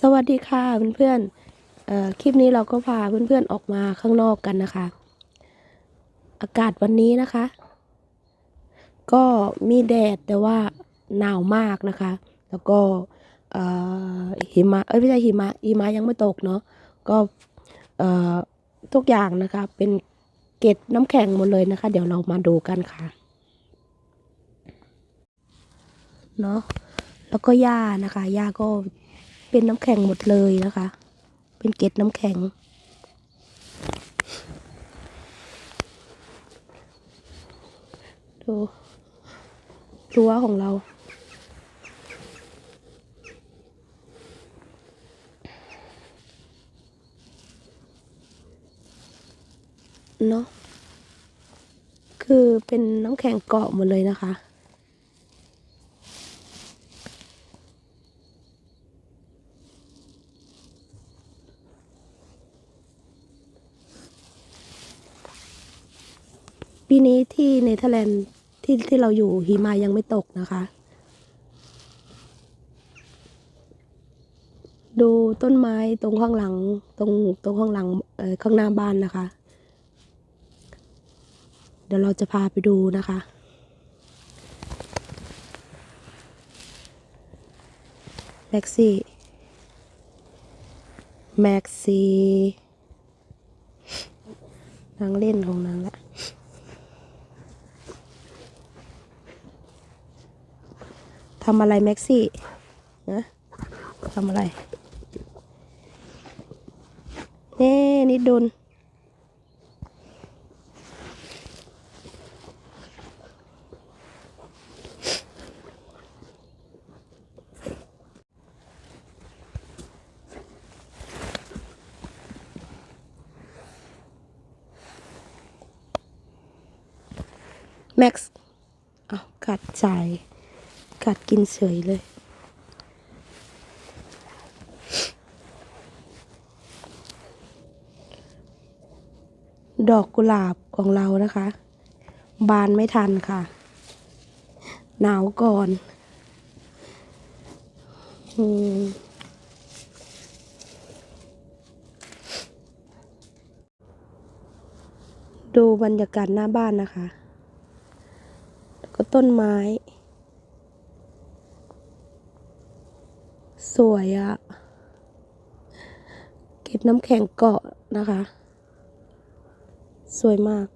สวัสดีค่ะเพื่อนๆคลิปนี้เราก็พาเพื่อนๆออกมาข้างนอกกันนะคะ อากาศวันนี้นะคะ ก็มีแดดแต่ว่าหนาวมากนะคะ แล้วก็หิมะเอ้ยไม่ใช่หิมะหิมะยังไม่ตกเนาะก็ทุกอย่างนะคะ เป็นเกล็ดน้ำแข็งหมดเลยนะคะ เดี๋ยวเรามาดูกันค่ะเนาะแล้วก็หญ้านะคะหญ้าก็ เป็นน้ำแข็งหมดเลยนะคะ เป็นเกล็ดน้ำแข็ง ดูรั้วของเราเนาะคือเป็นน้ำแข็งเกาะหมดเลยนะคะ ปีนี้ที่เนเธอร์แลนด์ที่ที่เราอยู่หิมะยังไม่ตกนะคะ ดูต้นไม้ตรงข้างหลัง ตรงตรงข้างหลังเอ่อข้างหน้าบ้านนะคะ เดี๋ยวเราจะพาไปดูนะคะแม็กซี่แม็กซี่นางเล่นของนางละ ทำอะไรแม็กซี่นะทำอะไรเน่นิดดุลแม็กซ์เอากัดใจ กัดกินเฉยเลยดอกกุหลาบของเรานะคะ บานไม่ทันค่ะ หนาวก่อนอดูบรรยากาศหน้าบ้านนะคะ แล้วก็ต้นไม้ สวยอะเก็บน้ำแข็งเกาะนะคะ สวยมาก